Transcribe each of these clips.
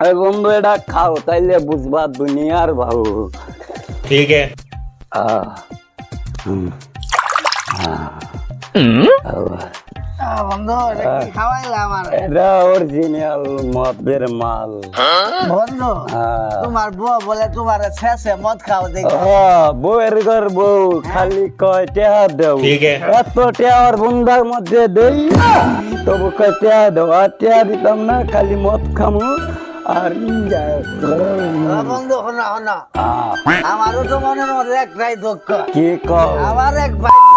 আরে বন্ধু এটা খাও তাইলে বুঝবা দুনিয়ার ভাউ ঠিক আছে আহ হুম আহ বন্ধু এটা হ্যাঁ। বন্ধার হ্যাঁ। হ্যাঁ। মধ্যে দেই তবু কয় টেহা দেও আর টেহা দিতাম না খালি মদ খামো আমারও তো মনের মধ্যে একটাই দুঃখ। কি কর আমার এক ভাই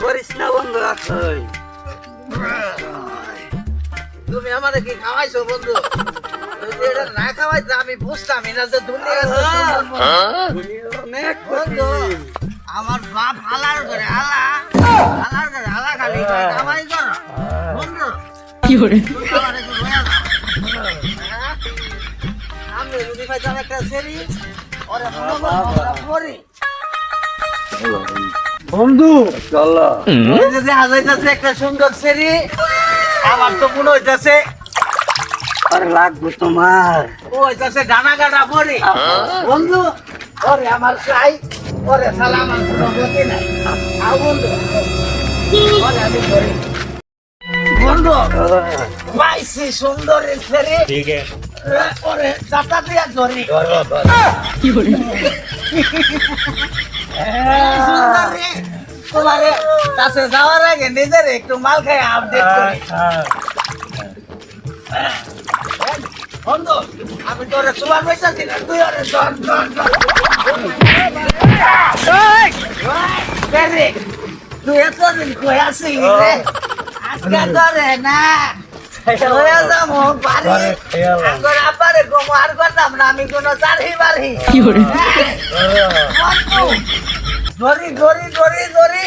করিস না বন্ধু তুমি আমাদের কি খাওয়াইছো বন্ধু? না খাওয়াইতো আমি বুঝতাম এটা যে দুনিয়া অনেক বন্ধু আমার বাপ আলার করে আলা আলার করে আলা খালি কামাই কর বন্ধু কি করে? একটু। হ্যাঁ? আমি যদি পাইতাম একটা সেরি ওরে করো আমরা পড়ি বন্ধু। দেখা যাইতাছে একটা সুন্দর সেরি আমার তো মনে হইতাছে আর লাগবো তোমার। ওই কাছে ডানা গাড়া পরে বন্ধু ওরে আমার চাই ওরে সালাম রহমতে বন্ধু। ওরে আমি করে। তোমারে কাছে যাওয়ার আগে নিজের একটু মাল খাই আপডেট করি। হ্যাঁ। আমি তোরে সুবার পয়সা দিলাম তুই ওরে ধর ধর ধর তুই এতদিন কই আসিস রে? আজকে ধরে না। যাব বাড়ি। আঙ্গর আপারে গোমো আর করতাম না আমি কোনো চারি বাড়ি ধরি ধরি ধরি ধরি।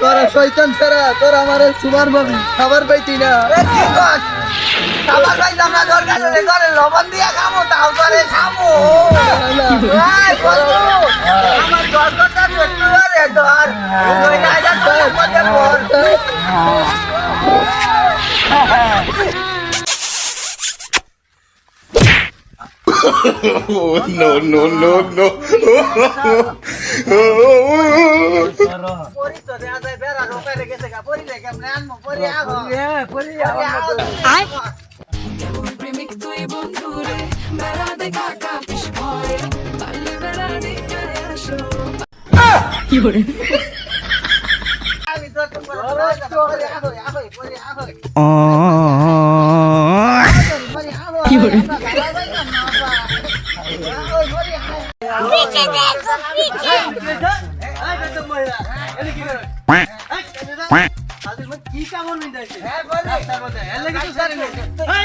তোরা শয়তান ছাড়া তোর আমার সুমার ভাবি খাবার পাইতি না। কর? খাবার পাইতাম দরকার হলে ঘরে লবণ দিয়ে খামো তাও করে বন্ধু, আমার দরকারটা একটু রে ধর তুই না যা মধ্যে পড়। no no no no. পরি বন্ধুরে বেড়া দেখা কাপিস ভয়ে পারলে বেড়া আসো আমি তো তোমার পরি আগো আগো পরি আগো কি করে হ্যাঁ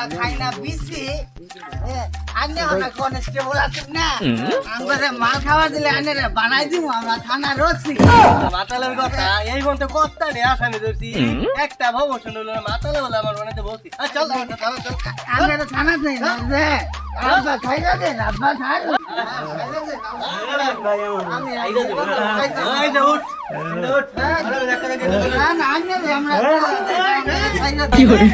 আমরা খাই না বিসি আনে হনা কনস্টেবল আছেন না। আমরা মাল খাওয়া দিলে আনে রে বানাই দিব আমরা থানা রসি। মাতালের কথা এই মধ্যে কত্তা রে আসামি ধরছি। একটা ভব শুনলো মাতালে বলে আমার মনে বলছি চল চল চল আমরা তো থানা নেই না রে আব্বা খাই না দে আব্বা খাই না আমি আইলে এই যে উঠ উঠ না না আনে রে আমরা কি করে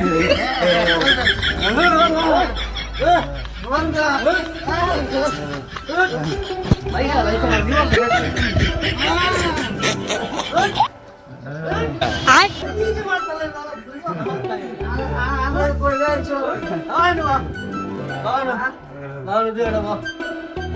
মামু দিয়ে দেবো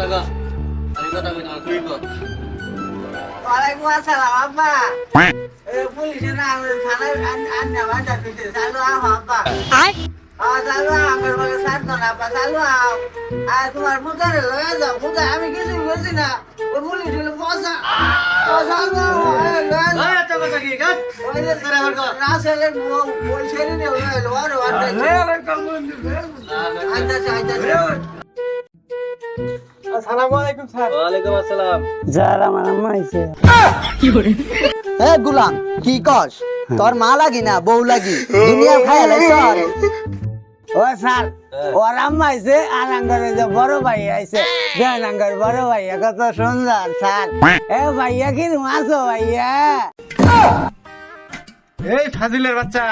কই তোমার তুই কর ওয়ালাইকুম আসসালাম আব্বা। এ পুলিশে না থানায় আন্না বান্ধা দিতে চালু আহ আব্বা। আ চালু আমার বলে সাত জন আব্বা চালু আহ আর তোমার মুখারে লয়ে যাও মুখে আমি কিছু বলছি না। পুলিশ হলো পয়সা পয়সা দাও। ওই এত আসসালাম। যার আমার আম্মা আইছে। এ গুলাম কি কস? তোর মা লাগি না বউ লাগি? দুনিয়া খায় লাইছ ও স্যার ওর আম্মা আইছে আর আঙ্গরে যে বড় ভাই আইছে। দেন আঙ্গর বড় ভাইয়া কত সুন্দর স্যার। এ ভাইয়া কি মাছো ভাইয়া? এই ফাজিলের বাচ্চা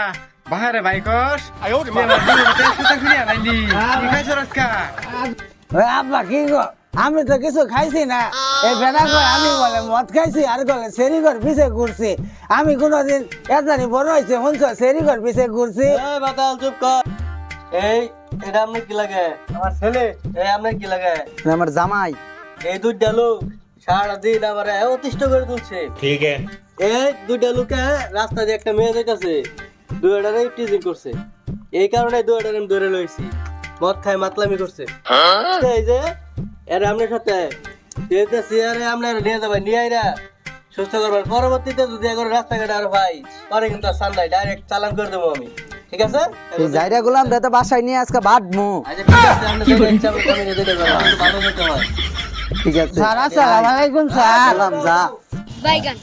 বাহারে বাইকস ওই আব্বা কি গো? আমি তো কিছু খাইছি না। এই বেড়া করে আমি বলে মদ খাইছি আর বলে সেরিগর পিছে ঘুরছি। আমি কোনোদিন এতানি বড় হয়েছে শুনছ? সেরিগর পিছে ঘুরছি। চুপ কর। এই এটা আপনার কি লাগে? আমার ছেলে। এই আপনার কি লাগে? আমার জামাই। এই দুইটা লোক সারাদিন আমার অতিষ্ঠ করে তুলছে। ঠিক এই দুইটা লোকে রাস্তা দিয়ে একটা মেয়ে যাইতেছে দুইটারে টিজিং করছে। এই কারণে দুইটারে আমি ধরে লইছি। মদ খায় মাতলামি করছে। হ্যাঁ? এই যে এর আপনার সাথে যেতেছি আরে আপনার নিয়ে যাবেন নিয়ে আইরা সুস্থ করবেন পরবর্তীতে যদি এগুলো রাস্তাঘাটে আর ভাই পরে কিন্তু আর ডাইরেক্ট চালান করে দেবো আমি। ঠিক আছে? এই জাইরা গুলাম তো বাসায় নিয়ে আজকে বাঁধমু আচ্ছা ঠিক আছে যেতে যেতে হয়। স্যার আসসালামু আলাইকুম স্যার। সালাম যা। Baigan.